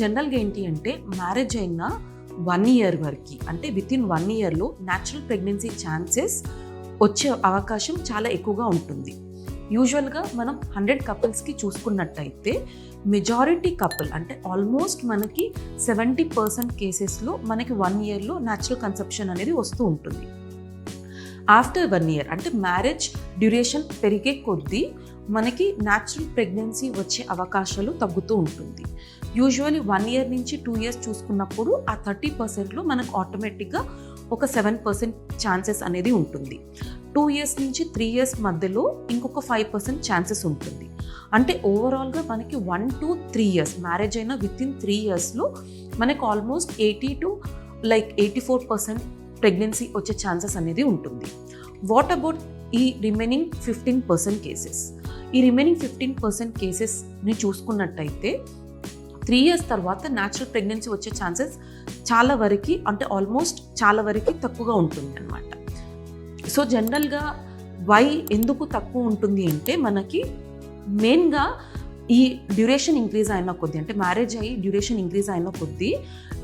జనరల్గా ఏంటి అంటే మ్యారేజ్ అయిన వన్ ఇయర్ వరకు అంటే విత్ ఇన్ వన్ ఇయర్లో న్యాచురల్ ప్రెగ్నెన్సీ ఛాన్సెస్ వచ్చే అవకాశం చాలా ఎక్కువగా ఉంటుంది. యూజువల్గా మనం హండ్రెడ్ కపుల్స్కి చూసుకున్నట్టయితే మెజారిటీ కపుల్ అంటే ఆల్మోస్ట్ మనకి సెవెంటీ పర్సెంట్ కేసెస్లో మనకి వన్ ఇయర్లో న్యాచురల్ కన్సెప్షన్ అనేది వస్తూ ఉంటుంది. ఆఫ్టర్ వన్ ఇయర్ అంటే మ్యారేజ్ డ్యూరేషన్ పెరిగే కొద్దీ మనకి న్యాచురల్ ప్రెగ్నెన్సీ వచ్చే అవకాశాలు తగ్గుతూ ఉంటుంది. యూజువల్లీ వన్ ఇయర్ నుంచి టూ ఇయర్స్ చూసుకున్నప్పుడు ఆ థర్టీ పర్సెంట్లో మనకు ఆటోమేటిక్గా ఒక సెవెన్ పర్సెంట్ ఛాన్సెస్ అనేది ఉంటుంది. టూ ఇయర్స్ నుంచి త్రీ ఇయర్స్ మధ్యలో ఇంకొక ఫైవ్ పర్సెంట్ ఛాన్సెస్ ఉంటుంది. అంటే ఓవరాల్గా మనకి one to three years marriage అయిన విత్ ఇన్ త్రీ ఇయర్స్లో మనకు almost eighty two like eighty four percent pregnancy వచ్చే ఛాన్సెస్ అనేది ఉంటుంది. వాట్ అబౌట్ ఈ రిమైనింగ్ ఫిఫ్టీన్ పర్సెంట్ కేసెస్ ఈ రిమైనింగ్ ఫిఫ్టీన్ పర్సెంట్ కేసెస్ని చూసుకున్నట్టయితే త్రీ ఇయర్స్ తర్వాత న్యాచురల్ ప్రెగ్నెన్సీ వచ్చే ఛాన్సెస్ చాలా వరకు అంటే ఆల్మోస్ట్ చాలా వరకు తక్కువగా ఉంటుంది అనమాట సో జనరల్గా వై ఎందుకు తక్కువ ఉంటుంది అంటే మనకి మెయిన్గా ఈ డ్యూరేషన్ ఇంక్రీజ్ అయిన కొద్దీ అంటే మ్యారేజ్ అయ్యి డ్యూరేషన్ ఇంక్రీజ్ అయిన కొద్దీ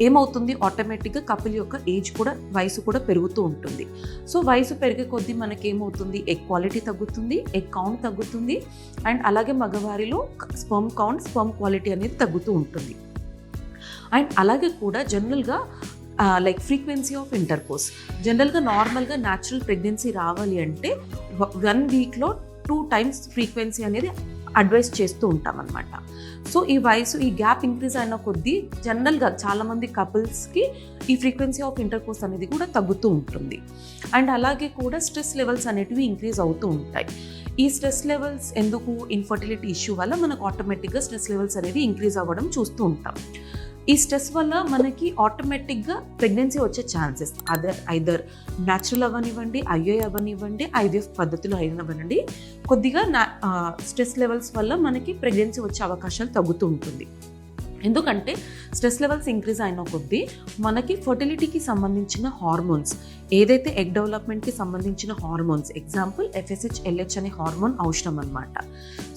ఏమవుతుంది? ఆటోమేటిక్గా కపుల్ యొక్క ఏజ్ కూడా వయసు కూడా పెరుగుతూ ఉంటుంది. సో వయసు పెరిగే కొద్దీ మనకి ఏమవుతుంది ఎగ్ క్వాలిటీ తగ్గుతుంది ఎగ్ కౌంట్ తగ్గుతుంది అండ్ అలాగే మగవారిలో స్పర్మ్ కౌంట్ స్పర్మ్ క్వాలిటీ అనేది తగ్గుతూ ఉంటుంది. అండ్ అలాగే కూడా జనరల్గా లైక్ ఫ్రీక్వెన్సీ ఆఫ్ ఇంటర్కోర్స్ జనరల్గా నార్మల్గా న్యాచురల్ ప్రెగ్నెన్సీ రావాలి అంటే వన్ వీక్లో టూ టైమ్స్ ఫ్రీక్వెన్సీ అనేది అడ్వైస్ చేస్తూ ఉంటాం అనమాట సో ఈ వయసు ఈ గ్యాప్ ఇంక్రీజ్ అయిన కొద్దీ జనరల్గా చాలామంది కపుల్స్కి ఈ ఫ్రీక్వెన్సీ ఆఫ్ ఇంటర్కోర్స్ అనేది కూడా తగ్గుతూ ఉంటుంది. అండ్ అలాగే కూడా స్ట్రెస్ లెవెల్స్ అనేటివి ఇంక్రీజ్ అవుతూ ఉంటాయి. ఈ స్ట్రెస్ లెవెల్స్ ఎందుకు ఇన్ఫర్టిలిటీ ఇష్యూ వల్ల మనకు ఆటోమేటిక్గా స్ట్రెస్ లెవెల్స్ అనేవి ఇంక్రీజ్ అవ్వడం చూస్తూ ఉంటాం. ఈ స్ట్రెస్ వల్ల మనకి ఆటోమేటిక్గా ప్రెగ్నెన్సీ వచ్చే ఛాన్సెస్ అదర్ ఐదర్ న్యాచురల్ అవ్వనివ్వండి ఐఏ అవ్వనివ్వండి ఐవీఎఫ్ పద్ధతిలో అయినవ్వనండి కొద్దిగా నా స్ట్రెస్ లెవెల్స్ వల్ల మనకి ప్రెగ్నెన్సీ వచ్చే అవకాశాలు తగ్గుతూ ఉంటుంది. ఎందుకంటే స్ట్రెస్ లెవెల్స్ ఇంక్రీజ్ అయిన కొద్దీ మనకి ఫర్టిలిటీకి సంబంధించిన హార్మోన్స్ ఏదైతే ఎగ్ డెవలప్మెంట్కి సంబంధించిన హార్మోన్స్ ఎగ్జాంపుల్ ఎఫ్ఎస్హెచ్ ఎల్హెచ్ అనే హార్మోన్ అవసరం అనమాట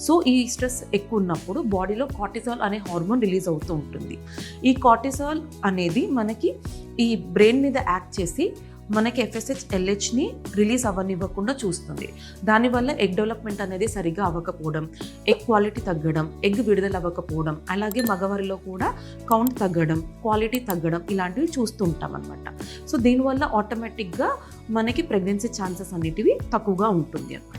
సో ఈ స్ట్రెస్ ఎక్కువ ఉన్నప్పుడు బాడీలో కార్టిజాల్ అనే హార్మోన్ రిలీజ్ అవుతూ ఉంటుంది. ఈ కార్టిజాల్ అనేది మనకి ఈ బ్రెయిన్ మీద యాక్ట్ చేసి మనకి ఎఫ్ఎస్హెచ్ ఎల్హెచ్ని రిలీజ్ అవ్వనివ్వకుండా చూస్తుంది. దానివల్ల ఎగ్ డెవలప్మెంట్ అనేది సరిగ్గా అవ్వకపోవడం ఎగ్ క్వాలిటీ తగ్గడం ఎగ్ విడుదల అవ్వకపోవడం అలాగే మగవారిలో కూడా కౌంట్ తగ్గడం క్వాలిటీ తగ్గడం ఇలాంటివి చూస్తూ ఉంటాం అనమాట సో దీనివల్ల ఆటోమేటిక్గా మనకి ప్రెగ్నెన్సీ ఛాన్సెస్ అనేటివి తక్కువగా ఉంటుంది అనమాట